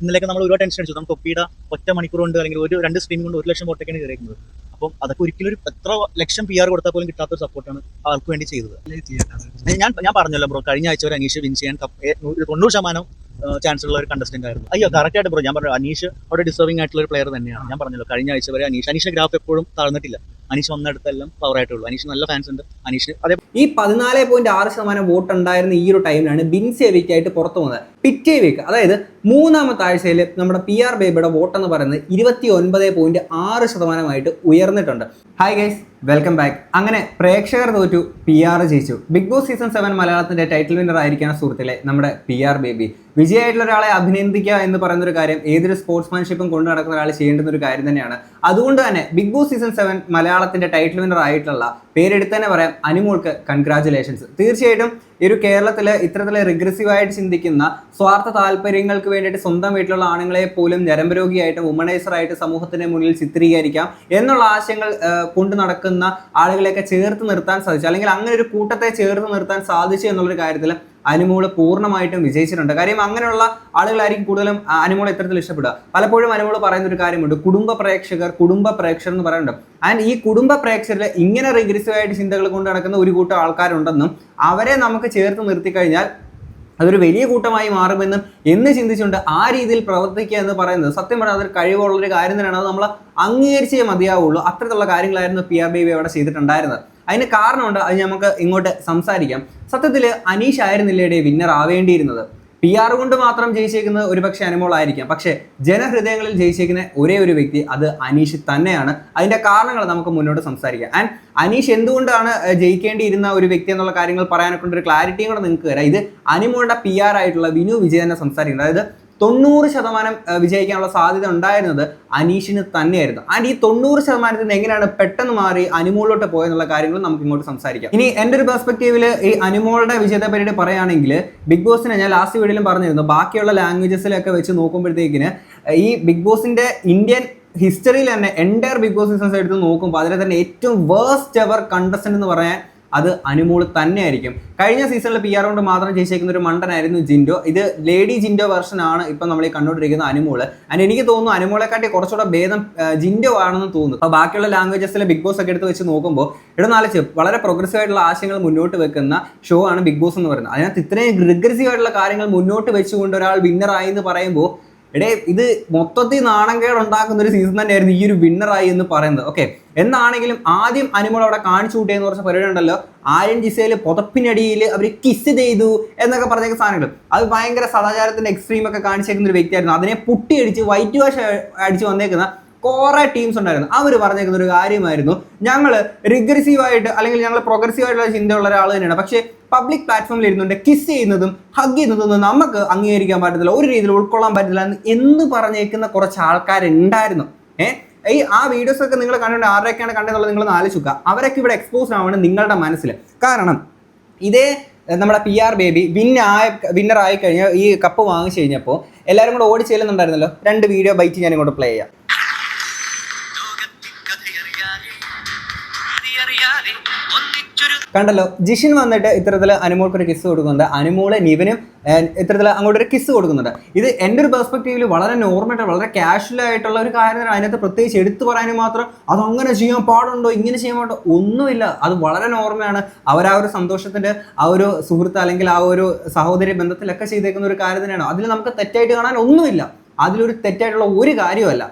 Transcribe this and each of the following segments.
ഇന്നലെയൊക്കെ നമ്മൾ ഒരുപാട് ടെൻഷൻ അടിച്ചു. നമുക്ക് ഒപ്പിയുടെ ഒറ്റ മണിക്കൂർ കൊണ്ട് അല്ലെങ്കിൽ ഒരു രണ്ട് സ്ട്രീം കൊണ്ട് ഒരു ലക്ഷം വോട്ടൊക്കെയാണ് കയറിയിരിക്കുന്നത്. അപ്പം അതൊക്കെ ഒരിക്കലും ഒരു എത്ര ലക്ഷം പി ആർ കൊടുത്താൽ പോലും കിട്ടാത്ത ഒരു സപ്പോർട്ടാണ് ആൾക്ക് വേണ്ടി ചെയ്തത്. ഞാൻ ഞാൻ പറഞ്ഞല്ലോ ബ്രോ കഴിഞ്ഞ ആഴ്ച ഒരു അനീഷ് വിൻ ചെയ്യാൻ തൊണ്ണൂറ് ശതമാനം ചാൻസ് ഉള്ള ഒരു കണ്ടസ്റ്റന്റ് ആയിരുന്നു. അയ്യോ കറക്റ്റ് ആയിട്ട് ബ്രോ ഞാൻ പറഞ്ഞു അനീഷ് അവിടെ ഡിസേർവിംഗ് ആയിട്ടുള്ള ഒരു പ്ലെയർ തന്നെയാണ്. ഞാൻ പറഞ്ഞല്ലോ കഴിഞ്ഞ ആഴ്ച വരെ അനീഷ് അനീഷിന്റെ ഗ്രാഫ് എപ്പോഴും താഴ്ന്നിട്ടില്ല അനീഷ് വന്നിടത്തെല്ലാം പവർ ആയിട്ടുള്ളൂ അനീഷ് നല്ല ഫാൻസ് ഉണ്ട്. അനീഷ് അതേ ഈ പതിനാല് പോയിന്റ് ആറ് ശതമാനം വോട്ട് ഉണ്ടായിരുന്ന ഈ ഒരു ടൈമിലാണ് ബിൻസി വീക്കായിട്ട് പുറത്തു വന്നത് പിറ്റേ വീക്ക് അതായത് മൂന്നാമത്തെ ആഴ്ചയിൽ നമ്മുടെ പി ആർ ബേബിയുടെ വോട്ട് എന്ന് പറയുന്നത് ഇരുപത്തി ഒൻപത് പോയിന്റ് ആറ് ശതമാനമായിട്ട് ഉയർന്നിട്ടുണ്ട്. ഹായ് ഗൈസ് വെൽക്കം ബാക്ക് അങ്ങനെ പ്രേക്ഷകർ തോറ്റു പി ആർ ജയിച്ചു. ബിഗ് ബോസ് സീസൺ സെവൻ മലയാളത്തിന്റെ ടൈറ്റിൽ വിന്നർ ആയിരിക്കുന്ന സുഹൃത്തിലെ നമ്മുടെ പി ആർ ബേബി. വിജയമായിട്ടുള്ള ഒരാളെ അഭിനന്ദിക്കുക എന്ന് പറയുന്ന ഒരു കാര്യം ഏതൊരു സ്പോർട്സ്മാൻഷിപ്പും കൊണ്ടു നടക്കുന്ന ഒരാൾ ചെയ്യേണ്ടുന്ന ഒരു കാര്യം തന്നെയാണ്. അതുകൊണ്ട് തന്നെ ബിഗ് ബോസ് സീസൺ സെവൻ മലയാളത്തിന്റെ ടൈറ്റിൽ വിന്നർ ആയിട്ടുള്ള പേരെടുത്ത് തന്നെ പറയാം അനുമോൾക്ക് കൺഗ്രാചുലേഷൻസ് തീർച്ചയായിട്ടും ഈ ഒരു കേരളത്തിൽ ഇത്തരത്തിൽ റിഗ്രസീവ് ആയിട്ട് ചിന്തിക്കുന്ന സ്വാർത്ഥ താല്പര്യങ്ങൾക്ക് വേണ്ടിയിട്ട് സ്വന്തം വീട്ടിലുള്ള ആണുങ്ങളെ പോലും ഞരമ്പരോഗിയായിട്ട് വുമണൈസർ ആയിട്ട് സമൂഹത്തിന്റെ മുന്നിൽ ചിത്രീകരിക്കാം എന്നുള്ള ആശയങ്ങൾ കൊണ്ടു നടക്കുന്ന ആളുകളെയൊക്കെ ചേർത്ത് നിർത്താൻ സാധിച്ചു. അല്ലെങ്കിൽ അങ്ങനെ ഒരു കൂട്ടത്തെ ചേർത്ത് നിർത്താൻ സാധിച്ചു എന്നുള്ളൊരു കാര്യത്തിൽ അനുമോൾ പൂർണമായിട്ടും വിജയിച്ചിട്ടുണ്ട്. കാര്യം അങ്ങനെയുള്ള ആളുകളായിരിക്കും കൂടുതലും അനുമോളെ ഇത്തരത്തിൽ ഇഷ്ടപ്പെടുക. പലപ്പോഴും അനുമോൾ പറയുന്ന ഒരു കാര്യമുണ്ട്. കുടുംബ പ്രേക്ഷകർ കുടുംബ പ്രേക്ഷകർ എന്ന് പറയുന്നുണ്ട്. ആൻഡ് ഈ കുടുംബ പ്രേക്ഷകരിൽ ഇങ്ങനെ റിഗ്രസീവായിട്ട് ചിന്തകൾ കൊണ്ട് നടക്കുന്ന ഒരു കൂട്ടം ആൾക്കാരുണ്ടെന്നും അവരെ നമുക്ക് ചേർത്ത് നിർത്തി കഴിഞ്ഞാൽ അതൊരു വലിയ കൂട്ടമായി മാറുമെന്നും എന്ന് ചിന്തിച്ചുകൊണ്ട് ആ രീതിയിൽ പ്രവർത്തിക്കുക എന്ന് പറയുന്നത് സത്യം പറഞ്ഞാൽ അതൊരു കഴിവുള്ളൊരു കാര്യം തന്നെയാണ്. അത് നമ്മൾ അംഗീകരിച്ചേ മതിയാവുള്ളൂ. അത്തരത്തിലുള്ള കാര്യങ്ങളായിരുന്നു പി ആർ ബി ബി അവിടെ ചെയ്തിട്ടുണ്ടായിരുന്നത്. അതിന് കാരണമുണ്ട് അത് നമുക്ക് ഇങ്ങോട്ട് സംസാരിക്കാം. സത്യത്തിൽ അനീഷ് ആയിരുന്നില്ലേടെ വിന്നർ ആവേണ്ടിയിരുന്നത്? പി ആർ കൊണ്ട് മാത്രം ജയിച്ചേക്കുന്നത് ഒരു പക്ഷേ അനുമോളായിരിക്കാം പക്ഷെ ജനഹൃദയങ്ങളിൽ ജയിച്ചേക്കുന്ന ഒരേ ഒരു വ്യക്തി അത് അനീഷ് തന്നെയാണ്. അതിന്റെ കാരണങ്ങൾ നമുക്ക് മുന്നോട്ട് സംസാരിക്കാം. ആൻഡ് അനീഷ് എന്തുകൊണ്ടാണ് ജയിക്കേണ്ടിയിരുന്ന ഒരു വ്യക്തി എന്നുള്ള കാര്യങ്ങൾ പറയാനൊക്കെ ഒരു ക്ലാരിറ്റിയും കൂടെ നിങ്ങൾക്ക് തരാം. ഇത് അനിമോളുടെ പി ആർ ആയിട്ടുള്ള വിനു വിജയനെ സംസാരിക്കുന്നത്. അതായത് തൊണ്ണൂറ് ശതമാനം വിജയിക്കാനുള്ള സാധ്യത ഉണ്ടായിരുന്നത് അനീഷിന് തന്നെയായിരുന്നു. ആൻഡ് ഈ തൊണ്ണൂറ് ശതമാനത്തിൽ നിന്ന് എങ്ങനെയാണ് പെട്ടെന്ന് മാറി അനുമോളിലോട്ട് പോയെന്നുള്ള കാര്യങ്ങൾ നമുക്ക് ഇങ്ങോട്ട് സംസാരിക്കാം. ഇനി എന്റെ ഒരു പെർസ്പെക്റ്റീവിൽ ഈ അനുമോളുടെ വിജയത്തെ പറ്റി പറയുകയാണെങ്കിൽ ബിഗ് ബോസിനെ ഞാൻ ലാസ്റ്റ് വീഡിയോയിലും പറഞ്ഞിരുന്നു. ബാക്കിയുള്ള ലാംഗ്വേജസിലൊക്കെ വെച്ച് നോക്കുമ്പോഴത്തേക്കിന് ഈ ബിഗ് ബോസിന്റെ ഇന്ത്യൻ ഹിസ്റ്ററിയിൽ തന്നെ എന്റെ ബിഗ് ബോസ് സീസൺസ് എടുത്ത് നോക്കുമ്പോൾ അതിലെ തന്നെ ഏറ്റവും വേസ്റ്റ് എവർ കണ്ടസ്റ്റന്റ് എന്ന് പറയാൻ അത് അനുമോൾ തന്നെയായിരിക്കും. കഴിഞ്ഞ സീസണിൽ പി ആർ കൊണ്ട് മാത്രം ജയിച്ചേക്കുന്ന ഒരു മണ്ടനായിരുന്നു ജിൻഡോ. ഇത് ലേഡി ജിൻഡോ വെർഷൻ ആണ് ഇപ്പം നമ്മൾ ഈ കണ്ടുകൊണ്ടിരിക്കുന്ന അനുമോൾ ആൻഡ് എനിക്ക് തോന്നുന്നു അനുമോളെക്കാട്ടി കുറച്ചുകൂടെ ഭേദം ജിൻഡോ ആണെന്ന് തോന്നുന്നു. അപ്പോൾ ബാക്കിയുള്ള ലാംഗ്വേജസിലെ ബിഗ് ബോസ് ഒക്കെ എടുത്ത് വെച്ച് നോക്കുമ്പോൾ ഇവിടെ നാലിച്ച് വളരെ പ്രോഗ്രസീവ് ആയിട്ടുള്ള ആശയങ്ങൾ മുന്നോട്ട് വെക്കുന്ന ഷോ ആണ് ബിഗ് ബോസ് എന്ന് പറയുന്നത്. അതിനകത്ത് ഇത്രയും റിഗ്രസീവ് ആയിട്ടുള്ള കാര്യങ്ങൾ മുന്നോട്ട് വെച്ചുകൊണ്ട് ഒരാൾ വിന്നറായി എന്ന് പറയുമ്പോൾ എടേ ഇത് മൊത്തത്തിൽ നാണംകേട് ഉണ്ടാക്കുന്ന ഒരു സീസൺ തന്നെയായിരുന്നു ഈ ഒരു വിന്നറായി എന്ന് പറയുന്നത്. ഓക്കെ എന്നാണെങ്കിലും ആദ്യം അനുമോൾ അവിടെ കാണിച്ചു കൂട്ടിയെന്ന് പറഞ്ഞ പരിപാടി ഉണ്ടല്ലോ. ആര്യൻ ജിസയിൽ പുതപ്പിനടിയിൽ അവർ കിസ് ചെയ്തു എന്നൊക്കെ പറഞ്ഞ സാധനങ്ങൾ. അത് ഭയങ്കര സദാചാരത്തിന്റെ എക്സ്ട്രീം ഒക്കെ കാണിച്ചേക്കുന്ന ഒരു വ്യക്തിയായിരുന്നു. അതിനെ പുട്ടിയടിച്ച് വൈറ്റ് വാഷ് അടിച്ച് വന്നേക്കുന്ന കുറെ ടീംസ് ഉണ്ടായിരുന്നു. അവർ പറഞ്ഞേക്കുന്ന ഒരു കാര്യമായിരുന്നു. ഞങ്ങൾ റിഗ്രസീവായിട്ട് അല്ലെങ്കിൽ ഞങ്ങൾ പ്രോഗ്രസീവ് ആയിട്ടുള്ള ചിന്തയുള്ള ഒരാൾ തന്നെയാണ്. പക്ഷേ പബ്ലിക് പ്ലാറ്റ്ഫോമിൽ ഇരുന്നുകൊണ്ട് കിസ് ചെയ്യുന്നതും ഹഗ് ചെയ്യുന്നതും നമുക്ക് അംഗീകരിക്കാൻ പറ്റത്തില്ല. ഒരു രീതിയിൽ ഉൾക്കൊള്ളാൻ പറ്റില്ല എന്ന് പറഞ്ഞേക്കുന്ന കുറച്ച് ആൾക്കാരുണ്ടായിരുന്നു. ഏഹ് ഈ ആ വീഡിയോസ് ഒക്കെ നിങ്ങൾ കണ്ടുകൊണ്ട് ആരുടെയൊക്കെയാണ് കണ്ടതെന്നുള്ളത് നിങ്ങൾ ആലോചിക്കുക അവരൊക്കെ ഇവിടെ എക്സ്പോസ് ആവണം നിങ്ങളുടെ മനസ്സിൽ. കാരണം ഇതേ നമ്മുടെ പി ആർ ബേബി വിന്നായ വിന്നർ ആയി കഴിഞ്ഞാൽ ഈ കപ്പ് വാങ്ങിച്ചു കഴിഞ്ഞപ്പോൾ എല്ലാവരും കൂടെ ഓടി ചെല്ലുന്നുണ്ടായിരുന്നല്ലോ. രണ്ട് വീഡിയോ ബൈറ്റ് ഞാൻ ഇങ്ങോട്ട് പ്ലേ ചെയ്യാം. കണ്ടല്ലോ ജിഷിൻ വന്നിട്ട് ഇത്തരത്തിൽ അനുമോൾക്ക് ഒരു കിസ് കൊടുക്കുന്നുണ്ട്. അനുമോളെ നിവനും ഇത്തരത്തിൽ അങ്ങോട്ട് ഒരു കിസ് കൊടുക്കുന്നുണ്ട്. ഇത് എന്റെ ഒരു പെർസ്പെക്റ്റീവിൽ വളരെ നോർമൽ വളരെ കാഷ്വൽ ആയിട്ടുള്ള ഒരു കാര്യം അതിനകത്ത് പ്രത്യേകിച്ച് എടുത്തു പറയാനും മാത്രം അത് അങ്ങനെ ചെയ്യാൻ പാടുണ്ടോ? ഇങ്ങനെ ചെയ്യാൻ പാടുണ്ടോ? ഒന്നുമില്ല. അത് വളരെ നോർമലാണ് അവർ ആ ഒരു സന്തോഷത്തിന്റെ ആ ഒരു സുഹൃത്ത് അല്ലെങ്കിൽ ആ ഒരു സഹോദരി ബന്ധത്തിലൊക്കെ ചെയ്തേക്കുന്ന ഒരു കാര്യം തന്നെയാണ്. അതിൽ നമുക്ക് തെറ്റായിട്ട് കാണാൻ ഒന്നുമില്ല. അതിലൊരു തെറ്റായിട്ടുള്ള ഒരു കാര്യമല്ല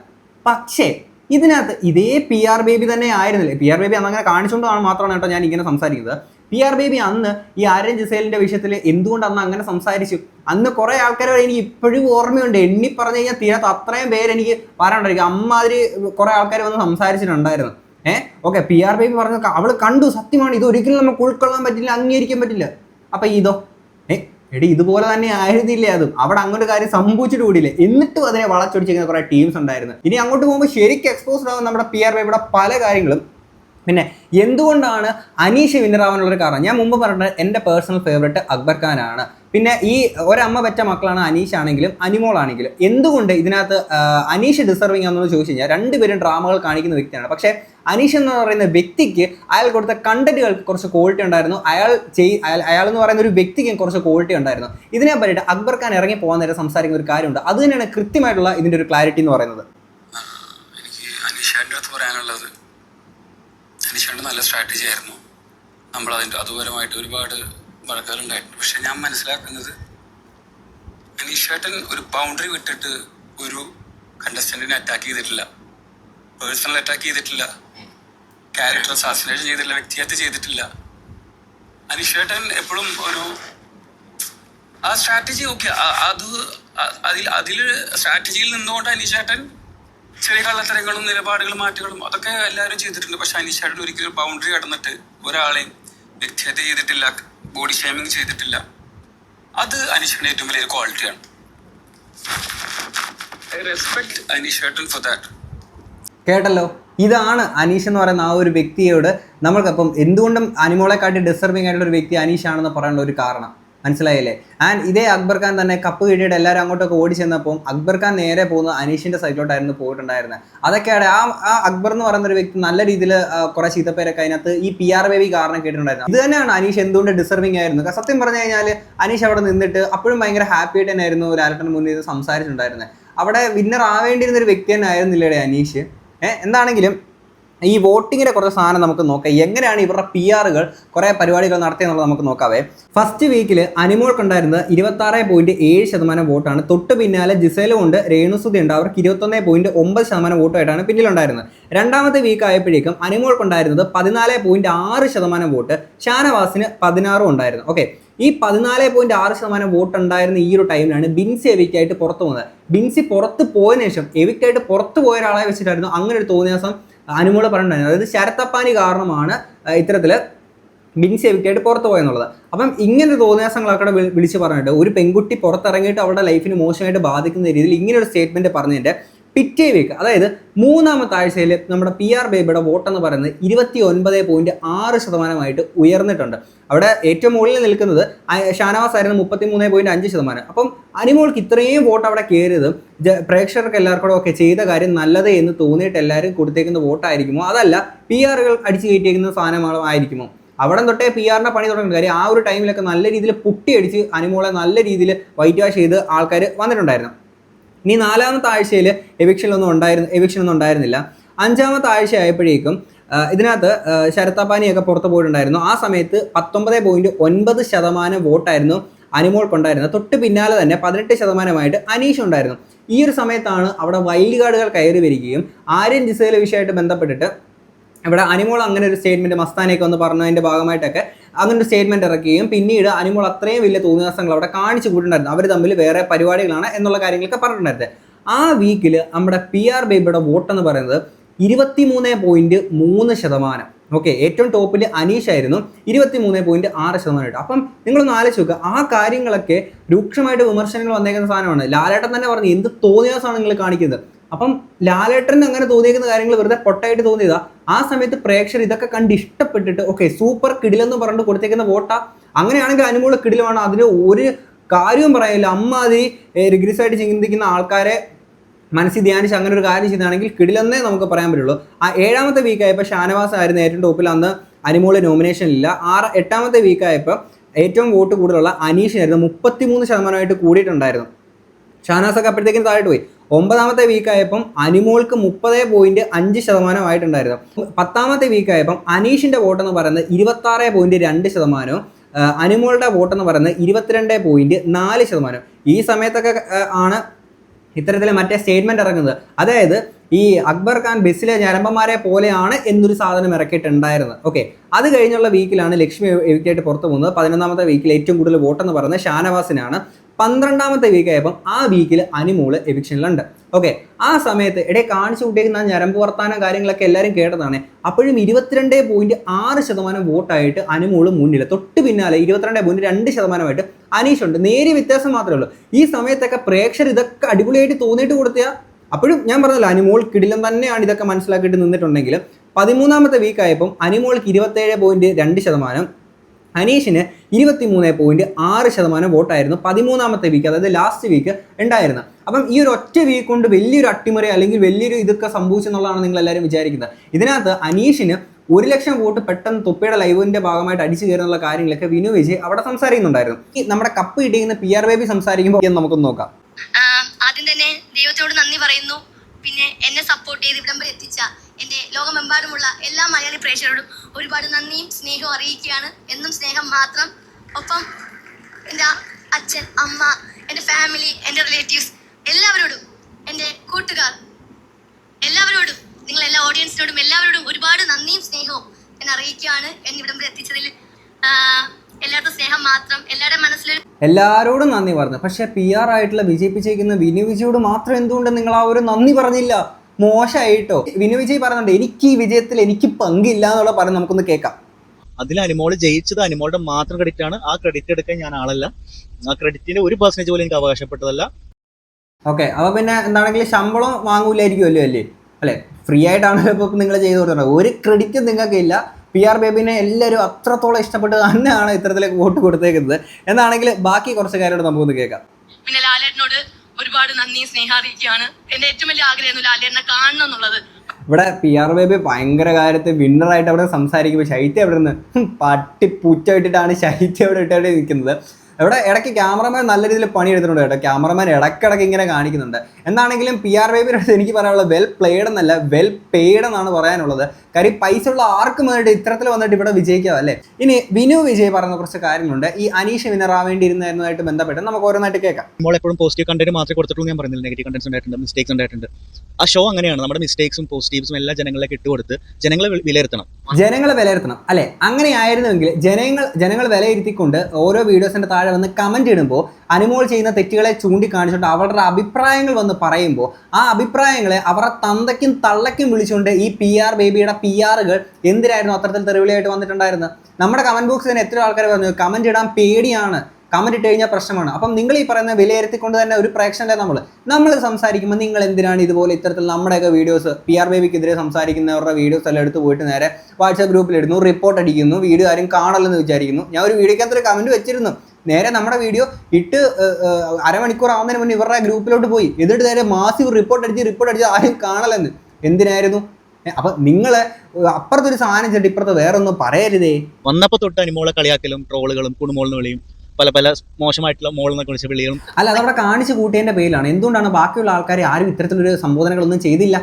പക്ഷേ ഇതിനകത്ത് ഇതേ പി ആർ ബേബി തന്നെ ആയിരുന്നില്ലേ? പി ആർ ബേബി അന്ന് അങ്ങനെ കാണിച്ചുകൊണ്ടാണ് മാത്രമാണ് കേട്ടോ ഞാൻ ഇങ്ങനെ സംസാരിക്കുന്നത്. പി ആർ ബേബി അന്ന് ഈ ആര്യൻ ജിസേലിന്റെ വിഷയത്തിൽ എന്തുകൊണ്ട് അന്ന് അങ്ങനെ സംസാരിച്ചു? അന്ന് കുറെ ആൾക്കാരോട് എനിക്ക് ഇപ്പോഴും ഓർമ്മയുണ്ട്. എണ്ണി പറഞ്ഞു കഴിഞ്ഞാൽ തീരാത്ത അത്രയും പേര് എനിക്ക് പറയാനുണ്ടായിരിക്കും. അമ്മാതിരി കുറെ ആൾക്കാർ വന്ന് സംസാരിച്ചിട്ടുണ്ടായിരുന്നു. ഏഹ് ഓക്കെ പി ആർ ബേബി പറഞ്ഞ അവൾ കണ്ടു. സത്യമാണ് ഇത് ഒരിക്കലും നമുക്ക് ഉൾക്കൊള്ളാൻ പറ്റില്ല അംഗീകരിക്കാൻ പറ്റില്ല. അപ്പൊ ഇതോ? എടി ഇതുപോലെ തന്നെ ആയിരുന്നില്ലേ അതും. അവിടെ അങ്ങനെ ഒരു കാര്യം സംഭവിച്ചിട്ട് കൂടിയില്ലേ? എന്നിട്ടും അതിനെ വളച്ചൊടിച്ചിരിക്കുന്ന കുറെ ടീംസ് ഉണ്ടായിരുന്നു. ഇനി അങ്ങോട്ട് പോകുമ്പോൾ ശരിക്കും എക്സ്പോസ്ഡ് ആവും നമ്മുടെ പി ആർ ഇവിടെ പല കാര്യങ്ങളും പിന്നെ എന്തുകൊണ്ടാണ് അനീഷ് വിന്നർ ആവാനുള്ളൊരു കാരണം? ഞാൻ മുമ്പ് പറഞ്ഞത് എന്റെ പേഴ്സണൽ ഫേവറേറ്റ് അക്ബർ ഖാനാണ് പിന്നെ ഈ ഒരമ്മ പറ്റ മക്കളാണ് അനീഷ് ആണെങ്കിലും അനിമോൾ ആണെങ്കിലും. എന്തുകൊണ്ട് ഇതിനകത്ത് അനീഷ് ഡിസർവിങ് ആണെന്ന് ചോദിച്ചു കഴിഞ്ഞാൽ രണ്ടുപേരും ഡ്രാമകൾ കാണിക്കുന്ന വ്യക്തിയാണ്. പക്ഷേ അനീഷ് എന്ന് പറയുന്ന വ്യക്തിക്ക് അയാൾ കൊടുത്ത കണ്ടന്റുകൾക്ക് കുറച്ച് ക്വാളിറ്റി ഉണ്ടായിരുന്നു. അയാൾ ചെയ് അയാൾ എന്ന് പറയുന്ന ഒരു വ്യക്തിക്ക് കുറച്ച് ക്വാളിറ്റി ഉണ്ടായിരുന്നു. ഇതിനെ പറ്റിയിട്ട് അക്ബർ ഖാൻ ഇറങ്ങി പോകാൻ നേരം സംസാരിക്കുന്ന ഒരു കാര്യമുണ്ട്. അത് തന്നെയാണ് കൃത്യമായിട്ടുള്ള ഇതിന്റെ ഒരു ക്ലാരിറ്റി എന്ന് പറയുന്നത് എനിക്ക് അനീഷാന്റെ അടുത്ത് പറയാനുള്ളത് അനീഷാന്റെ നല്ല സ്ട്രാറ്റജി ആയിരുന്നു. നമ്മൾ അതിന്റെ അതുപരമായിട്ട് ഒരുപാട് വഴക്കുകളുണ്ടായിട്ടുണ്ട്. പക്ഷെ ഞാൻ മനസ്സിലാക്കുന്നത് അനീഷേട്ടൻ ഒരു ബൗണ്ടറി വിട്ടിട്ട് ഒരു കണ്ടസ്റ്റന്റിനെ അറ്റാക്ക് ചെയ്തിട്ടില്ല. പേഴ്സണൽ അറ്റാക്ക് ചെയ്തിട്ടില്ല. ക്യാരക്ടർ അസാസിനേഷൻ ചെയ്തിട്ടില്ല. വ്യക്തിഹത്യ ചെയ്തിട്ടില്ല. അനീഷേട്ടൻ എപ്പോഴും ഒരു ആ സ്ട്രാറ്റജി ഓക്കെ അത് അതിൽ അതിൽ സ്ട്രാറ്റജിയിൽ നിന്നുകൊണ്ട് അനീഷേട്ടൻ ചെറിയ കള്ളത്തരങ്ങളും നിലപാടുകളും മാറ്റങ്ങളും അതൊക്കെ എല്ലാവരും ചെയ്തിട്ടുണ്ട്. പക്ഷെ അനീഷായിട്ട് ഒരിക്കലും ബൗണ്ടറി കടന്നിട്ട് ഒരാളെയും വ്യക്തിഹത്യ ചെയ്തിട്ടില്ല ബോഡി ഷേമിങ് ചെയ്തിട്ടില്ല. അത് അനീഷിന്റെ ഏറ്റവും വലിയ ക്വാളിറ്റിയാണ് ഐ ഫോർ ദാറ്റ് കേട്ടല്ലോ? ഇതാണ് അനീഷ് എന്ന് പറയുന്ന ആ ഒരു വ്യക്തിയോട് നമ്മൾക്കപ്പം എന്തുകൊണ്ടും അനിമോളെക്കാട്ടി ഡിസർവിങ് ആയിട്ടുള്ള ഒരു വ്യക്തി അനീഷ് ആണെന്ന് പറയാനുള്ള ഒരു കാരണം. മനസ്സിലായില്ലേ? ആൻഡ് ഇതേ അക്ബർ ഖാൻ തന്നെ കപ്പ് കിട്ടിയിട്ട് എല്ലാവരും അങ്ങോട്ടൊക്കെ ഓടി ചെന്നപ്പോൾ അക്ബർ ഖാൻ നേരെ പോകുന്നത് അനീഷിന്റെ സൈഡിലോട്ടായിരുന്നു പോയിട്ടുണ്ടായിരുന്നത് അതൊക്കെയാണ് ആ ആ അക്ബർ എന്ന് പറയുന്ന ഒരു വ്യക്തി നല്ല രീതിയിൽ കുറെ ചീത്തപ്പേരൊക്കെ അതിനകത്ത് ഈ പി ആർ ബേബി കാരണം കേട്ടിട്ടുണ്ടായിരുന്നു. ഇത് തന്നെയാണ് അനീഷ് എന്തുകൊണ്ട് ഡിസർവിംഗ് ആയിരുന്നു. സത്യം പറഞ്ഞു കഴിഞ്ഞാൽ അനീഷ് അവിടെ നിന്നിട്ട് അപ്പോഴും ഭയങ്കര ഹാപ്പി ആയിട്ട് തന്നെയായിരുന്നു ലാലട്ടന് മുന്നിൽ സംസാരിച്ചിട്ടുണ്ടായിരുന്നത് അവിടെ വിന്നർ ആവേണ്ടിയിരുന്ന ഒരു വ്യക്തി തന്നെ ആയിരുന്നില്ലേടെ അനീഷ്? ഏഹ് എന്താണെങ്കിലും ഈ വോട്ടിങ്ങിന്റെ കുറച്ച് സാധനം നമുക്ക് നോക്കാം. എങ്ങനെയാണ് ഇവരുടെ പി ആറുകൾ കുറേ പരിപാടികൾ നടത്തിയെന്നുള്ളത് നമുക്ക് നോക്കാവേ. ഫസ്റ്റ് വീക്കിൽ അനിമോൾക്കുണ്ടായിരുന്നത് ഇരുപത്തി ആറ് പോയിന്റ് ഏഴ് ശതമാനം വോട്ടാണ്. തൊട്ട് പിന്നാലെ ജിസേലും ഉണ്ട് രേണുസുതി ഉണ്ട്. അവർക്ക് ഇരുപത്തൊന്ന് പോയിന്റ് ഒമ്പത് ശതമാനം വോട്ടായിട്ടാണ് പിന്നിലുണ്ടായിരുന്നത്. രണ്ടാമത്തെ വീക്ക് ആയപ്പോഴേക്കും അനിമോൾക്കുണ്ടായിരുന്നത് പതിനാല് പോയിന്റ് ആറ് ശതമാനം വോട്ട് ഷാനവാസിന് പതിനാറും ഉണ്ടായിരുന്നു. ഓക്കെ ഈ പതിനാല് പോയിന്റ് ആറ് ശതമാനം വോട്ട് ഉണ്ടായിരുന്ന ഈ ഒരു ടൈമിലാണ് ബിൻസി എവിക്കായിട്ട് പുറത്തു പോകുന്നത് ബിൻസി പുറത്ത് പോയതിനു ശേഷം എവിക്കായിട്ട് പുറത്ത് പോയ ഒരാളെ വെച്ചിട്ടായിരുന്നു അങ്ങനെ ഒരു തോന്നിയ തോന്നിയാസം അനുമോൾ പറഞ്ഞിട്ടുണ്ടായിരുന്നു അതായത് ശരത്തപ്പാനി കാരണമാണ് ഇത്തരത്തിൽ ബിൻസി എവിക്കായിട്ട് പുറത്തു പോയെന്നുള്ളത്. അപ്പം ഇങ്ങനെ തോന്നിയാസങ്ങളൊക്കെ വിളി- വിളിച്ച് പറഞ്ഞിട്ട് ഒരു പെൺകുട്ടി പുറത്തിറങ്ങിയിട്ട് അവരുടെ ലൈഫിന് മോശമായിട്ട് ബാധിക്കുന്ന രീതിയിൽ ഇങ്ങനെ ഒരു സ്റ്റേറ്റ്മെന്റ് പറഞ്ഞതിന്റെ പിറ്റേ വീക്ക് അതായത് മൂന്നാമത്തെ ആഴ്ചയിൽ നമ്മുടെ പി ആർ ബേബിയുടെ വോട്ടെന്ന് പറയുന്നത് ഇരുപത്തി ഒൻപത് പോയിന്റ് ആറ് ശതമാനമായിട്ട് ഉയർന്നിട്ടുണ്ട്. അവിടെ ഏറ്റവും മുകളിൽ നിൽക്കുന്നത് ഷാനവാസ് ആയിരുന്നു മുപ്പത്തി മൂന്ന് പോയിന്റ് അഞ്ച് ശതമാനം. അപ്പം അനിമോൾക്ക് ഇത്രയും വോട്ട് അവിടെ കയറിയത് പ്രേക്ഷകർക്ക് എല്ലാവർക്കും ഒക്കെ ചെയ്ത കാര്യം നല്ലത് എന്ന് തോന്നിയിട്ട് എല്ലാവരും കൊടുത്തേക്കുന്ന വോട്ടായിരിക്കുമോ? അതല്ല പി ആറുകൾ അടിച്ചു കയറ്റിയേക്കുന്ന സാധനങ്ങളോ ആയിരിക്കുമോ? അവിടെ തൊട്ടേ പി ആറിന്റെ പണി തുടങ്ങുന്ന കാര്യം ആ ഒരു ടൈമിലൊക്കെ നല്ല രീതിയിൽ പുട്ടിയടിച്ച് അനിമോളെ നല്ല രീതിയിൽ വൈറ്റ് വാഷ് ചെയ്ത് ആൾക്കാർ വന്നിട്ടുണ്ടായിരുന്നു. ഇനി നാലാമത്തെ ആഴ്ചയിൽ എവിക്ഷനൊന്നും ഉണ്ടായിരുന്നു എവിക്ഷനൊന്നും ഉണ്ടായിരുന്നില്ല. അഞ്ചാമത്തെ ആഴ്ച ആയപ്പോഴേക്കും ഇതിനകത്ത് ശരത്താപാനിയൊക്കെ പുറത്ത് പോയിട്ടുണ്ടായിരുന്നു. ആ സമയത്ത് പത്തൊമ്പത് പോയിന്റ് ഒൻപത് ശതമാനം വോട്ടായിരുന്നു അനുമോൾക്കുണ്ടായിരുന്നത് തൊട്ട് പിന്നാലെ തന്നെ പതിനെട്ട് ശതമാനമായിട്ട് അനീഷ് ഉണ്ടായിരുന്നു. ഈ ഒരു സമയത്താണ് അവിടെ വൈൽഡ് കാർഡുകൾ കയറി വരികയും ആര്യൻ ജിസേല വിഷയമായിട്ട് ബന്ധപ്പെട്ടിട്ട് ഇവിടെ അനിമോൾ അങ്ങനെ ഒരു സ്റ്റേറ്റ്മെന്റ് മസ്താനയൊക്കെ ഒന്ന് പറഞ്ഞതിന്റെ ഭാഗമായിട്ടൊക്കെ അങ്ങനെ ഒരു സ്റ്റേറ്റ്മെന്റ് ഇറക്കുകയും പിന്നീട് അനിമോൾ അത്രയും വലിയ തോന്നിയാസങ്ങൾ അവിടെ കാണിച്ചു കൂട്ടുണ്ടായിരുന്നു. അവർ തമ്മിൽ വേറെ പരിപാടികളാണ് എന്നുള്ള കാര്യങ്ങളൊക്കെ പറഞ്ഞിട്ടുണ്ടായിരുന്നത്. ആ വീക്കിൽ നമ്മുടെ പി ആർ ബേബിയുടെ വോട്ട് എന്ന് പറയുന്നത് ഇരുപത്തിമൂന്ന് പോയിന്റ് മൂന്ന് ശതമാനം. ഓക്കെ ഏറ്റവും ടോപ്പിൽ അനീഷ് ആയിരുന്നു. ഇരുപത്തി മൂന്ന് പോയിന്റ് ആറ് ശതമാനമായിട്ട് അപ്പം നിങ്ങളൊന്ന് ആലോചിച്ച് നോക്കുക ആ കാര്യങ്ങളൊക്കെ രൂക്ഷമായിട്ട് വിമർശനങ്ങൾ വന്നേക്കുന്ന സാധനമാണ്. ലാലേട്ടൻ തന്നെ പറഞ്ഞു എന്ത് തോന്നിയാസമാണ് നിങ്ങൾ കാണിക്കുന്നത്? അപ്പം ലാലേട്ടൻ അങ്ങനെ തോന്നിയിരിക്കുന്ന കാര്യങ്ങൾ വെറുതെ പൊട്ടായിട്ട് തോന്നിയതാ. ആ സമയത്ത് പ്രേക്ഷകർ ഇതൊക്കെ കണ്ട് ഇഷ്ടപ്പെട്ടിട്ട് ഓക്കെ സൂപ്പർ കിടിലെന്ന് പറഞ്ഞിട്ട് കൊടുത്തേക്കുന്ന വോട്ടാ അങ്ങനെയാണെങ്കിൽ അനുകൂല കിടിലമാണ്. അതിന് ഒരു കാര്യവും പറയില്ല അമ്മാതിരി റിഗ്രസായിട്ട് ചിന്തിക്കുന്ന ആൾക്കാരെ മനസ്സിൽ ധ്യാനിച്ച് അങ്ങനെ ഒരു കാര്യം ചെയ്താണെങ്കിൽ കിടിലെന്നേ നമുക്ക് പറയാൻ പറ്റുള്ളൂ. ആ ഏഴാമത്തെ വീക്കായപ്പോൾ ഷാനവാസ് ആയിരുന്നു ഏറ്റവും ടോപ്പിൽ അന്ന് അനുമോൾ നോമിനേഷൻ ഇല്ല. ആറ് എട്ടാമത്തെ വീക്കായപ്പോൾ ഏറ്റവും വോട്ട് കൂടുതലുള്ള അനീഷിനായിരുന്നു. മുപ്പത്തിമൂന്ന് ശതമാനമായിട്ട് കൂടിയിട്ടുണ്ടായിരുന്നു. ഷാനാസ് ഒക്കെ അപ്പോഴത്തേക്കും താഴോട്ട് പോയി. ഒമ്പതാമത്തെ വീക്ക് ആയപ്പം അനിമോൾക്ക് മുപ്പത് പോയിന്റ് അഞ്ച് ശതമാനമായിട്ടുണ്ടായിരുന്നു. പത്താമത്തെ വീക്ക് ആയപ്പം അനീഷിന്റെ വോട്ട് എന്ന് പറയുന്നത് ഇരുപത്തി ആറ് പോയിന്റ് രണ്ട് ശതമാനവും അനിമോളുടെ വോട്ട് എന്ന് പറയുന്നത് ഇരുപത്തിരണ്ട് പോയിന്റ് നാല് ശതമാനം ഈ സമയത്തൊക്കെ ആണ് ഇത്തരത്തിൽ മറ്റേ സ്റ്റേറ്റ്മെന്റ് ഇറങ്ങുന്നത്. അതായത് ഈ അക്ബർ ഖാൻ ബസ്സിലെ ഞരമ്പന്മാരെ പോലെയാണ് എന്നൊരു സാധനം ഇറക്കിയിട്ടുണ്ടായിരുന്നത്. ഓക്കെ അത് കഴിഞ്ഞുള്ള വീക്കിലാണ് ലക്ഷ്മി എവിക്കായിട്ട് പുറത്തു പോകുന്നത്. പതിനൊന്നാമത്തെ വീക്കിൽ ഏറ്റവും കൂടുതൽ വോട്ടെന്ന് പറയുന്നത് ഷാനവാസിനാണ്. പന്ത്രണ്ടാമത്തെ വീക്ക് ആയപ്പോൾ ആ വീക്കിൽ അനിമൂൾ എവിക്ഷനിലുണ്ട് ഓക്കെ ആ സമയത്ത് ഇടയെ കാണിച്ചു കൂട്ടിയേക്കുന്ന ഞരമ്പ് വർത്താനം കാര്യങ്ങളൊക്കെ എല്ലാവരും കേട്ടതാണ്. അപ്പോഴും ഇരുപത്തിരണ്ട് പോയിന്റ് ആറ് ശതമാനം വോട്ടായിട്ട് അനുമോൾ മുന്നിൽ തൊട്ട് പിന്നാലെ ഇരുപത്തിരണ്ട് പോയിന്റ് രണ്ട് ശതമാനമായിട്ട് അനീഷ് ഉണ്ട് നേരിയ വ്യത്യാസം മാത്രമേ ഉള്ളൂ. ഈ സമയത്തൊക്കെ പ്രേക്ഷകർ ഇതൊക്കെ അടിപൊളിയായിട്ട് തോന്നിയിട്ട് കൊടുത്തിയ? അപ്പോഴും ഞാൻ പറഞ്ഞല്ലോ അനിമോൾ കിടിലം തന്നെയാണ് ഇതൊക്കെ മനസ്സിലാക്കിയിട്ട് നിന്നിട്ടുണ്ടെങ്കിൽ പതിമൂന്നാമത്തെ വീക്ക് ആയപ്പം അനിമോൾക്ക് ഇരുപത്തേഴ് പോയിന്റ് രണ്ട് ശതമാനം. അനീഷിന് ഇരുപത്തി മൂന്ന് പോയിന്റ് ആറ് ശതമാനം വോട്ടായിരുന്നു പതിമൂന്നാമത്തെ വീക്ക് അതായത് ലാസ്റ്റ് വീക്ക് ഉണ്ടായിരുന്നത്. അപ്പം ഈ ഒരു ഒറ്റ വീക്ക് കൊണ്ട് വലിയൊരു അട്ടിമറി അല്ലെങ്കിൽ വലിയൊരു ഇതൊക്കെ സംഭവിച്ചെന്നുള്ളതാണ് നിങ്ങൾ എല്ലാവരും വിചാരിക്കുന്നത്. ഇതിനകത്ത് അനീഷിന് ഒരു ലക്ഷം വോട്ട് പെട്ടെന്ന് തൊപ്പിയുടെ ലൈവിന്റെ ഭാഗമായിട്ട് അടിച്ചു കയറുന്നുള്ള കാര്യങ്ങളൊക്കെ വിനു വിജയ് അവിടെ സംസാരിക്കുന്നുണ്ടായിരുന്നു. ഈ നമ്മുടെ കപ്പ് കിട്ടിയിരിക്കുന്ന പി ആർ ബേബി സംസാരിക്കുമ്പോൾ നമുക്കൊന്ന് നോക്കാം. ആദ്യം തന്നെ ദൈവത്തോട് നന്ദി പറയുന്നു. പിന്നെ എന്നെ സപ്പോർട്ട് ചെയ്ത് ഇവിടം വരെ എത്തിച്ച എന്റെ ലോകമെമ്പാടുമുള്ള എല്ലാ മലയാളി പ്രേക്ഷകരോടും ഒരുപാട് നന്ദിയും സ്നേഹവും അറിയിക്കുകയാണ്. എന്നും സ്നേഹം മാത്രം ഒപ്പം എന്റെ അച്ഛൻ അമ്മ എന്റെ ഫാമിലി എന്റെ റിലേറ്റീവ്സ് എല്ലാവരോടും എന്റെ കൂട്ടുകാർ എല്ലാവരോടും നിങ്ങൾ എല്ലാ ഓഡിയൻസിനോടും എല്ലാവരോടും ഒരുപാട് നന്ദിയും സ്നേഹവും ഞാൻ അറിയിക്കുകയാണ്. എന്നെ ഇവിടം വരെ എത്തിച്ചതിൽ എല്ലാരോടും സ്നേഹം മാത്രം എല്ലാവരുടെ നന്ദി പറഞ്ഞു. പക്ഷേ പി ആർ ആയിട്ടുള്ള വിജയിപ്പിച്ചേക്കുന്ന വിനു വിജയോട് മാത്രം എന്തുകൊണ്ട് നിങ്ങൾ ആ ഒരു നന്ദി പറഞ്ഞില്ല? മോശമായിട്ടോ വിനു വിജയ് പറയുന്നുണ്ട് എനിക്ക് ഈ വിജയത്തിൽ എനിക്ക് പങ്കില്ല എന്നുള്ള പറഞ്ഞ് നമുക്കൊന്ന് കേൾക്കാം. അതിൽ അനിമോൾ ജയിച്ചത് അനിമോളുടെ മാത്രം ക്രെഡിറ്റ് ആണ്. ആ ക്രെഡിറ്റ് എടുക്കാൻ ഞാൻ ആളല്ല. ആ ക്രെഡിറ്റിന്റെ ഒരു പെർസെന്റേജ് പോലും എനിക്ക് അവകാശപ്പെട്ടതല്ല. ഓക്കെ അപ്പൊ പിന്നെ എന്താണെങ്കിൽ ശമ്പളം വാങ്ങൂലായിരിക്കുമല്ലോ അല്ലേ? അല്ലേ? ഫ്രീ ആയിട്ടാണല്ലോ ഇപ്പൊ നിങ്ങൾ ചെയ്തു കൊടുക്കുന്നത് ഒരു ക്രെഡിറ്റ് നിങ്ങൾക്ക് ഇല്ല പി ആർ ബേബിനെ എല്ലാവരും അത്രത്തോളം ഇഷ്ടപ്പെട്ട് തന്നെയാണ് ഇത്തരത്തിലേക്ക് വോട്ട് കൊടുത്തേക്കുന്നത്. എന്നാണെങ്കിൽ ബാക്കി കുറച്ച് കാര്യങ്ങൾ നമുക്കൊന്ന് കേൾക്കാം. പിന്നെ ലാലേട്ടനോട് ഒരുപാട് നന്ദി സ്നേഹാറിയിക്കുകയാണ് എന്റെ ഏറ്റവും വലിയ ആഗ്രഹമായിരുന്നു ലാലേട്ടനെ കാണണം എന്നുള്ളത്. ഇവിടെ പി ആർ ബേബി ഭയങ്കര കാര്യത്തിൽ വിന്നറായിട്ട് അവിടെ സംസാരിക്കുമ്പോൾ ശൈത്യം അവിടെ നിന്ന് പട്ടി പൂച്ച ഇട്ടിട്ടാണ് ശൈത്യം അവിടെ ഇട്ടവിടെ നിൽക്കുന്നത്. ഇവിടെ ഇടയ്ക്ക് ക്യാമറമാൻ നല്ല രീതിയിൽ പണിയെടുത്തിട്ടുണ്ട് കേട്ടോ. ക്യാമറമാൻ ഇടയ്ക്കിടയ്ക്ക് ഇങ്ങനെ കാണിക്കുന്നുണ്ട്. എന്താണെങ്കിലും പി ആർ ബേബിയുടെ അടുത്ത് എനിക്ക് പറയാനുള്ളത് വെൽ പ്ലേഡ് എന്നല്ല വെൽ പെയ്ഡ് എന്നാണ് പറയാനുള്ളത്. കാര്യം പൈസ ഉള്ള ആർക്കും വന്നിട്ട് ഇത്തരത്തിൽ വന്നിട്ട് ഇവിടെ വിജയിക്കാം അല്ലേ? ഇനി വിനു വിജയ് പറയുന്ന കുറച്ച് കാര്യങ്ങളുണ്ട്. ഈ അനീഷ് വിന്നർ ആവേണ്ടിയിരുന്നതായിട്ട് ബന്ധപ്പെട്ട് നമുക്ക് ഓരോന്നായിട്ട് കേൾക്കാം. നമ്മൾ എപ്പോഴും പോസിറ്റീവ് കണ്ടന്റ് മാത്രമേ കൊടുത്തിട്ടുള്ളൂ ഞാൻ പറഞ്ഞില്ല നെഗറ്റീവ് കണ്ടന്റ്സ് ഉണ്ടായിട്ടുണ്ട് മിസ്റ്റേക്സ് ഉണ്ടായിട്ടുണ്ട്. ആ ഷോ അങ്ങനെയാണ്. നമ്മുടെ മിസ്റ്റേക്സും പോസിറ്റീവ്സും എല്ലാ ജനങ്ങളിലേക്ക് ഇട്ടുകൊടുത്ത് ജനങ്ങളെ വിലയിരുത്തണം. ജനങ്ങളെ വിലയിരുത്തണം. അല്ലെ? അങ്ങനെ ആയിരുന്നുവെങ്കിൽ ജനങ്ങൾ ജനങ്ങൾ വിലയിരുത്തിക്കൊണ്ട് ഓരോ വീഡിയോസിന്റെ താഴെ വന്ന് കമന്റ് ഇടുമ്പോൾ അനുമോൾ ചെയ്യുന്ന തെറ്റുകളെ ചൂണ്ടിക്കാണിച്ചുകൊണ്ട് അവരുടെ അഭിപ്രായങ്ങൾ വന്ന് പറയുമ്പോൾ ആ അഭിപ്രായങ്ങളെ അവരുടെ തന്തയ്ക്കും തള്ളയ്ക്കും വിളിച്ചുകൊണ്ട് ഈ പി ആർ ബേബിയുടെ പി ആറുകൾ എന്തിനായിരുന്നു അത്തരത്തിൽ തെറിവിളിയായിട്ട് വന്നിട്ടുണ്ടായിരുന്നത്? നമ്മുടെ കമന്റ് ബോക്സിൽ തന്നെ എത്ര ആൾക്കാർ പറഞ്ഞു കമന്റ് ഇടാൻ പേടിയാണ്. കമന്റ് ഇട്ട് കഴിഞ്ഞാൽ പ്രശ്നമാണ്. അപ്പം നിങ്ങൾ ഈ പറയുന്ന വിലയിരുത്തിക്കൊണ്ട് തന്നെ ഒരു പ്രേക്ഷകന്റെ നമ്മൾ നമ്മൾ സംസാരിക്കുമ്പോൾ നിങ്ങൾ എന്തിനാണ് ഇതുപോലെ ഇത്തരത്തിൽ നമ്മുടെയൊക്കെ വീഡിയോസ് പി ആർ ബേബിക്കെതിരെ സംസാരിക്കുന്നവരുടെ വീഡിയോസ് എല്ലാം എടുത്ത് പോയിട്ട് നേരെ വാട്സാപ്പ് ഗ്രൂപ്പിൽ ഇടുന്നു റിപ്പോർട്ട് അടിക്കുന്നു വീഡിയോ ആരും കാണല്ലെന്ന് വിചാരിക്കുന്നു. ഞാൻ ഒരു വീഡിയോക്കകത്ത് ഒരു കമന്റ് വെച്ചിരുന്നു. നേരെ നമ്മുടെ വീഡിയോ ഇട്ട് അരമണിക്കൂർ ആവുന്നതിന് മുന്നേ ഇവരുടെ ഗ്രൂപ്പിലോട്ട് പോയി. എന്നിട്ട് നേരെ മാസീവ് റിപ്പോർട്ട് അടിച്ച് റിപ്പോർട്ട് അടിച്ച് ആരും കാണലെന്ന് എന്തിനായിരുന്നു? അപ്പൊ നിങ്ങളെ അപ്പുറത്തൊരു സാധനം ചെട്ടി ഇപ്പുറത്ത് വേറൊന്നും പറയരുതേ. വന്നപ്പോ തൊട്ട് അനുമോളെ കളിയാക്കലും ട്രോളുകളും കുണുമോളിന് വിളിയും പല പല മോശമായിട്ടുള്ള മോളെന്നൊക്കെ വിളിച്ച വിളികളും അല്ല അതവിടെ കാണിച്ചു കൂട്ടിയതിന്റെ പേരിലാണ്. എന്തുകൊണ്ടാണ് ബാക്കിയുള്ള ആൾക്കാർ ആരും ഇത്തരത്തിലൊരു സംബോധനകളൊന്നും ചെയ്തില്ല?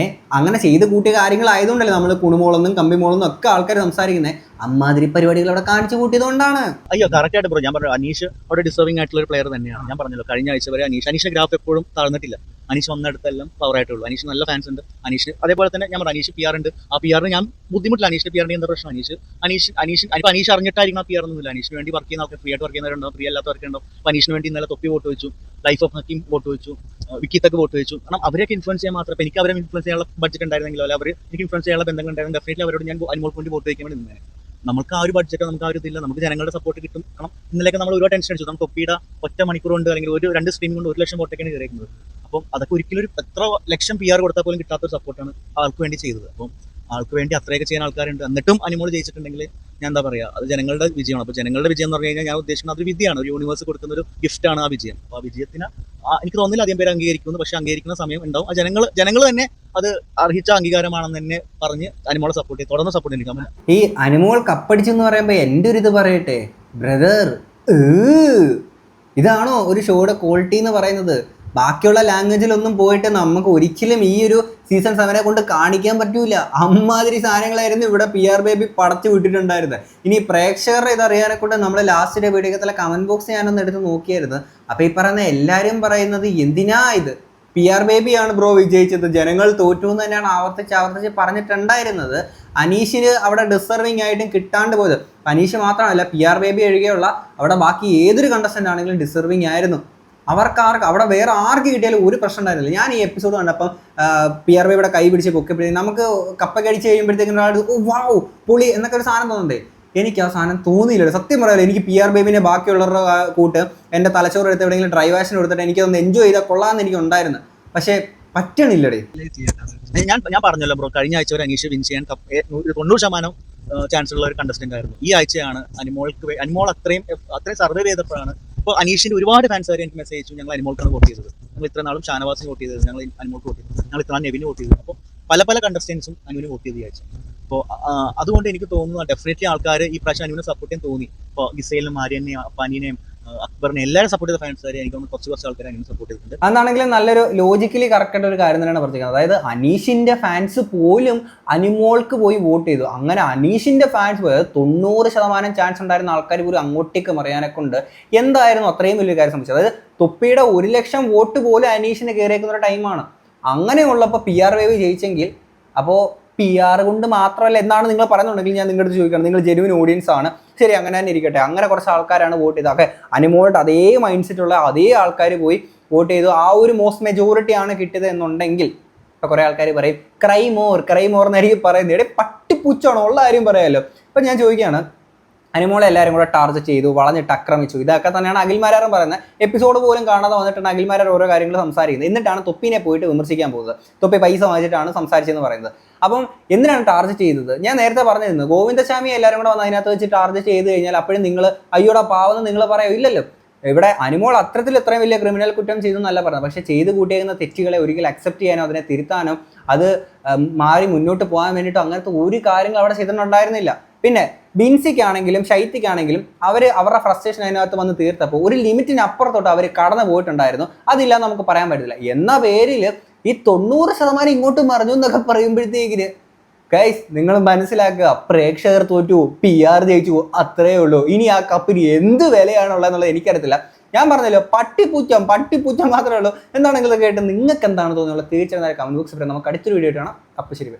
ഏ അങ്ങനെ ചെയ്ത് കൂട്ടിയ കാര്യങ്ങളായതുകൊണ്ടല്ലേ നമ്മൾ കുണുമോളെന്നും കമ്പിമോളെന്നും ഒക്കെ ആൾക്കാർ സംസാരിക്കുന്നത് അമ്മാതിരി പരിപാടികൾ അവിടെ കാണിച്ചു കൂട്ടിയതുകൊണ്ടാണ്. അയ്യോ കറക്റ്റ് ആയിട്ട് പറഞ്ഞു. ഞാൻ പറഞ്ഞു അനീഷ് അവിടെ ഡിസേർവിംഗ് ആയിട്ടുള്ള ഒരു പ്ലെയർ തന്നെയാണ്. ഞാൻ പറഞ്ഞല്ലോ കഴിഞ്ഞ ആഴ്ച വരെ അനീഷ് അനീഷ് ഗ്രാഫ് എപ്പോഴും താഴ്ന്നിട്ടില്ല. അനീഷ് വന്നിടത്തെല്ലാം പവർ ആയിട്ടുള്ളൂ. അനീഷ് നല്ല ഫാൻസ് ഉണ്ട്. അനീഷ് അതേപോലെ തന്നെ ഞാൻ പറഞ്ഞു അനീഷ് പി ആർ ഉണ്ട്. ആ പി ആറിന് ഞാൻ ബുദ്ധിമുട്ടില്ല. അനീഷിന്റെ പി ആറിന്റെ എന്താ പ്രശ്നം? അനീഷ് അനീഷ് അനീഷ് ഇപ്പൊ അനീഷ് അറിഞ്ഞിട്ടായിരിക്കും ആ പി ആർ ഒന്നുമില്ല. അനീഷിന് വേണ്ടി വർക്ക് ചെയ്യുന്ന ഫ്രീ ആയിട്ട് വർക്ക് ചെയ്യുന്നവരുണ്ടോ ഫ്രീ അല്ലാത്തവർക്കുണ്ടോ അപ്പൊ അനീഷിന് വേണ്ടി ഇന്നലെ തൊപ്പി വോട്ട് വെച്ചു. ലൈഫ് ഓഫ് ഹക്കിം വോട്ട് വെച്ചു. വിക്കിത്തൊക്കെ വോട്ട് ചോദിച്ചു. കാരണം അവരെയൊക്കെ ഇൻഫ്ലുവൻസ് ചെയ്യാൻ മാത്രമേ എനിക്ക് അവരെ ഇൻഫ്ലുവൻസ് ചെയ്യാനുള്ള ബഡ്ജറ്റ് ഉണ്ടായിരുന്നെങ്കിലോ അല്ലെങ്കിൽ അവർ എനിക്ക് ഇൻഫ്ലുവൻസ് ചെയ്യാനുള്ള ബന്ധങ്ങൾ ഉണ്ടായിരുന്നു. ഡെഫിനറ്റ്ലി അവരോട് ഞാൻ അനുമോൾ വേണ്ടി വോട്ട് ചോദിക്കാൻ വേണ്ടി നിന്നേ നമുക്ക് ആ ഒരു ബഡ്ജറ്റ് നമുക്ക് ആ ഒരു ഇതില്ല. നമുക്ക് ജനങ്ങളുടെ സപ്പോർട്ട് കിട്ടും. കാരണം ഇന്നലെയൊക്കെ നമ്മൾ ഒരുപാട് ടെൻഷൻ അടിച്ചു. നമുക്ക് ഒപ്പിയുടെ ഒറ്റ മണിക്കൂർ കൊണ്ട് അല്ലെങ്കിൽ ഒരു രണ്ട് സ്ട്രീം കൊണ്ട് ഒരു ലക്ഷം വോട്ടൊക്കെയാണ് കയറിയിരിക്കുന്നത് അപ്പം അതൊക്കെ ഒരിക്കലും ഒരു എത്ര ലക്ഷം പി ആർ കൊടുത്താൽ പോലും കിട്ടാത്ത ഒരു സപ്പോർട്ടാണ് ആൾക്ക് വേണ്ടി ചെയ്തത്. അപ്പം ആൾക്ക് വേണ്ടി അത്രയൊക്കെ ചെയ്യാൻ ആൾക്കാരുണ്ട്. എന്നിട്ടും അനിമോൾ ജയിച്ചിട്ടുണ്ടെങ്കിൽ ഞാൻ എന്താ പറയുക അത് ജനങ്ങളുടെ വിജയമാണ്. അപ്പോൾ ജനങ്ങളുടെ വിജയം എന്ന് പറഞ്ഞു കഴിഞ്ഞാൽ ഞാൻ ഉദ്ദേശിക്കുന്നത് അത് വിദ്യയാണ് ഒരു യൂണിവേഴ്സ് കൊടുക്കുന്ന ഒരു ഗിഫ്റ്റാണ് ആ വിജയം. അപ്പോൾ ആ വിജയത്തിന് എനിക്ക് തോന്നുന്നില്ല അധികം പേര് അംഗീകരിക്കുന്നു പക്ഷെ അംഗീകരിക്കുന്ന സമയം ഉണ്ടാവും. ആ ജനങ്ങൾ ജനങ്ങൾ തന്നെ അത് അർഹിച്ച അംഗീകാരമാണെന്ന് തന്നെ പറഞ്ഞ് അനിമോളെ സപ്പോർട്ട് ചെയ്യും. തുടർന്ന് സപ്പോർട്ട് ചെയ്യും. ഈ അനിമോൾ കപ്പടിച്ചെന്ന് പറയുമ്പോൾ എന്റെ ഒരു ഇത് പറയട്ടെ? ബ്രദർ ഇതാണോ ഒരു ഷോയുടെ ക്വാളിറ്റി എന്ന് പറയുന്നത്? ബാക്കിയുള്ള ലാംഗ്വേജിലൊന്നും പോയിട്ട് നമുക്ക് ഒരിക്കലും ഈ ഒരു സീസൺ സെവനെ കൊണ്ട് കാണിക്കാൻ പറ്റൂല. അമ്മാതിരി സാധനങ്ങളായിരുന്നു ഇവിടെ പി ആർ ബേബി പടച്ചു വിട്ടിട്ടുണ്ടായിരുന്നത്. ഇനി പ്രേക്ഷകരുടെ ഇത് അറിയാനെ കൊണ്ട് നമ്മൾ ലാസ്റ്റിലെ വീഡിയോക്കത്തിലെ കമന്റ് ബോക്സ് ഞാനൊന്ന് എടുത്ത് നോക്കിയായിരുന്നു. അപ്പോൾ ഈ പറയുന്ന എല്ലാവരും പറയുന്നത് എന്തിനാ ഇത്? പി ആർ ബേബിയാണ് ബ്രോ വിജയിച്ചത്. ജനങ്ങൾ തോറ്റു എന്ന് തന്നെയാണ് ആവർത്തിച്ച് ആവർത്തിച്ച് പറഞ്ഞിട്ടുണ്ടായിരുന്നത്. അനീഷിന് അവിടെ ഡിസർവിങ് ആയിട്ടും കിട്ടാണ്ട് പോയത്. അനീഷ് മാത്രമല്ല പി ആർ ബേബി ഒഴികെയുള്ള അവിടെ ബാക്കി ഏതൊരു കണ്ടസ്റ്റന്റ് ആണെങ്കിലും ഡിസർവിങ് ആയിരുന്നു. അവർക്ക് ആർക്ക് അവിടെ വേറെ ആർക്ക് കിട്ടിയാലും ഒരു പ്രശ്നം ഉണ്ടായിരുന്നില്ല. ഞാൻ ഈ എപ്പിസോഡ് കണ്ടപ്പം പി ആർ ബേബിയുടെ കൈ പിടിച്ച് പൊക്കിയപ്പോഴത്തേക്കും നമുക്ക് കപ്പ കഴിച്ച് കഴിയുമ്പോഴത്തേക്കും ഒരാൾ ഓ വാവ് പുളി എന്നൊക്കെ ഒരു സാധനം തോന്നുന്നുണ്ടേ. എനിക്ക് ആ സാധനം തോന്നിയില്ല സത്യം പറയാമല്ലോ എനിക്ക് പി ആർ ബേബിനെ ബാക്കിയുള്ളവരുടെ കൂട്ട് എന്റെ തലച്ചോറ് എടുത്ത് എവിടെയെങ്കിലും ഡ്രൈവ് ആക്ഷൻ എടുത്തിട്ട് എനിക്കതൊന്ന് എൻജോയ് ചെയ്താൽ കൊള്ളാമെന്ന് എനിക്ക് ഉണ്ടായിരുന്നു. പക്ഷേ പറ്റണില്ലടേ ഞാൻ ഞാൻ പറഞ്ഞല്ലോ ബ്രോ കഴിഞ്ഞ ആഴ്ച ഒരു അനീഷ് വിൻ ചെയ്യാൻ തൊണ്ണൂറ് ശതമാനം ചാൻസ് ഉള്ള ഒരു കണ്ടസ്റ്റന്റ് ആയിരുന്നു. ഈ ആഴ്ചയാണ് അനിമോൾക്ക് അനിമോൾ അത്രയും അത്രയും സർവേ ചെയ്തപ്പോഴാണ് ഇപ്പോൾ അനീഷിന്റെ ഒരുപാട് ഫാൻസുകാർ എനിക്ക് മെസ്സേജ് ഞങ്ങൾ അനിമോൾക്കാണ് വോട്ട് ചെയ്തത്. ഞങ്ങൾ ഇത്ര നാളും ഷാനവാസിന് വോട്ട് ചെയ്തത് ഞങ്ങൾ അനിമോൾക്ക് വോട്ട് ചെയ്തത് ഞങ്ങൾ ഇത്ര നെവിന് വോട്ട് ചെയ്തത് അപ്പോൾ പല പല കണ്ടസ്റ്റൻസും അനുവിന് വോട്ട് ചെയ്ത് ഈ ആഴ്ച. അപ്പോൾ അതുകൊണ്ട് എനിക്ക് തോന്നുന്നു ഡെഫിനറ്റ്ലി ആൾക്കാർ ഈ പ്രാവശ്യം അനുവിനെ സപ്പോർട്ട് ചെയ്യാൻ തോന്നി. ഇപ്പോൾ ഗിസൈലിനും ആര്യനെയും അപ്പാനിനെയും അക്ബറിനെ എല്ലാവരും സപ്പോർട്ട് ചെയ്ത ഫാൻസ് എനിക്ക് കുറച്ച് കുറച്ച് ആൾക്കാർ അനുവിനെ സപ്പോർട്ട് ചെയ്തിട്ടുണ്ട്. അതാണെങ്കിലും നല്ലൊരു ലോജിക്കലി കറക്റ്റ് ഒരു കാര്യം തന്നെയാണ് പറഞ്ഞിരിക്കുന്നത്. അതായത് അനീഷിന്റെ ഫാൻസ് പോലും അനിമോൾക്ക് പോയി വോട്ട് ചെയ്തു. അങ്ങനെ അനീഷിന്റെ ഫാൻസ് പോയത് തൊണ്ണൂറ് ശതമാനം ചാൻസ് ഉണ്ടായിരുന്ന ആൾക്കാർ പോലും അങ്ങോട്ടേക്ക് മറിയാനെ കൊണ്ട് എന്തായിരുന്നു അത്രയും വലിയ കാര്യം സംഭവിച്ചത് അതായത് തൊപ്പിയുടെ ഒരു ലക്ഷം വോട്ട് പോലും അനീഷിന് കയറിയേക്കുന്ന ഒരു ടൈമാണ് അങ്ങനെയുള്ളപ്പോൾ പി ആർ വേവ് ജയിച്ചെങ്കിൽ അപ്പോൾ പി ആർ കൊണ്ട് മാത്രമല്ല എന്നാണ് നിങ്ങൾ പറയുന്നുണ്ടെങ്കിൽ ഞാൻ നിങ്ങളുടെ ചോദിക്കണം നിങ്ങൾ ജെനുവിൻ ഓഡിയൻസ് ആണ്. ശരി അങ്ങനെ തന്നെ ഇരിക്കട്ടെ. അങ്ങനെ കുറച്ച് ആൾക്കാരാണ് വോട്ട് ചെയ്തത്. ഒക്കെ അനിമോളുടെ അതേ മൈൻഡ് സെറ്റുള്ള അതേ ആൾക്കാർ പോയി വോട്ട് ചെയ്തു. ആ ഒരു മോസ്റ്റ് മെജോറിറ്റി ആണ് കിട്ടിയത് എന്നുണ്ടെങ്കിൽ ഇപ്പൊ കുറെ ആൾക്കാർ പറയും ക്രൈമോർ ക്രൈമോർ എന്നായിരിക്കും പറയുന്നത്. ഇവിടെ പട്ടിപ്പൂച്ചാണോ? ഉള്ള കാര്യം പറയാമല്ലോ ഇപ്പൊ ഞാൻ ചോദിക്കുകയാണ് അനിമോളെ എല്ലാവരും കൂടെ ടാർഗറ്റ് ചെയ്തു വളഞ്ഞിട്ട് ആക്രമിച്ചു ഇതൊക്കെ തന്നെയാണ് അഖിൽമാരാറും പറയുന്നത്. എപ്പിസോഡ് പോലും കാണാതെ വന്നിട്ടാണ് അഖിൽമാരാർ ഓരോ കാര്യങ്ങൾ സംസാരിക്കുന്നത്. എന്നിട്ടാണ് തൊപ്പിനെ പോയിട്ട് വിമർശിക്കാൻ പോകുന്നത്. തൊപ്പി പൈസ വാങ്ങിച്ചിട്ടാണ് സംസാരിച്ചെന്ന് പറയുന്നത്. അപ്പം എന്തിനാണ് ടാർഗറ്റ് ചെയ്തത്? ഞാൻ നേരത്തെ പറഞ്ഞിരുന്നു ഗോവിന്ദസ്വാമി എല്ലാവരും കൂടെ വന്ന് അതിനകത്ത് വെച്ച് ടാർഗറ്റ് ചെയ്ത് കഴിഞ്ഞാൽ അപ്പോഴും നിങ്ങൾ അയ്യോടാ പാവെന്ന് നിങ്ങൾ പറയാം. ഇല്ലല്ലോ. ഇവിടെ അനുമോൾ അത്രത്തിൽ ഇത്രയും വലിയ ക്രിമിനൽ കുറ്റം ചെയ്തു എന്നല്ല പറഞ്ഞത്. പക്ഷേ ചെയ്ത് കൂട്ടിയേക്കുന്ന തെറ്റുകളെ ഒരിക്കലും അക്സെപ്റ്റ് ചെയ്യാനോ അതിനെ തിരുത്താനോ അത് മാറി മുന്നോട്ട് പോകാൻ വേണ്ടിയിട്ടോ അങ്ങനത്തെ ഒരു കാര്യങ്ങൾ അവിടെ ചെയ്തിട്ടുണ്ടായിരുന്നില്ല. പിന്നെ ബിൻസിക്കാണെങ്കിലും ശൈത്യക്കാണെങ്കിലും അവർ അവരുടെ ഫ്രസ്ട്രേഷൻ അതിനകത്ത് വന്ന് തീർത്തപ്പോൾ ഒരു ലിമിറ്റിനപ്പുറത്തോട്ട് അവർ കടന്നു പോയിട്ടുണ്ടായിരുന്നു. അതില്ല നമുക്ക് പറയാൻ പറ്റില്ല എന്ന പേരിൽ ഈ തൊണ്ണൂറ് ശതമാനം ഇങ്ങോട്ട് മറിഞ്ഞു എന്നൊക്കെ പറയുമ്പോഴത്തേക്കിന് ഗൈസ് നിങ്ങൾ മനസ്സിലാക്കുക പ്രേക്ഷകർ തോറ്റു പി ആർ ജയിച്ചു അത്രയേ ഉള്ളൂ. ഇനി ആ കപ്പിന് എന്ത് വിലയാണുള്ളതെന്നുള്ളത് എനിക്കറിയത്തില്ല. ഞാൻ പറഞ്ഞല്ലോ പട്ടിപ്പൂച്ചം പട്ടിപ്പൂച്ചം മാത്രമേ ഉള്ളൂ. എന്താണെങ്കിലും കേട്ട് നിങ്ങൾക്ക് എന്താണ് തോന്നുന്നത് തീർച്ചയായും കമന്റ് ബോക്സിൽ നമുക്ക് അടുത്തൊരു വീഡിയോ കാണാം. അപ്പോൾ ശരി.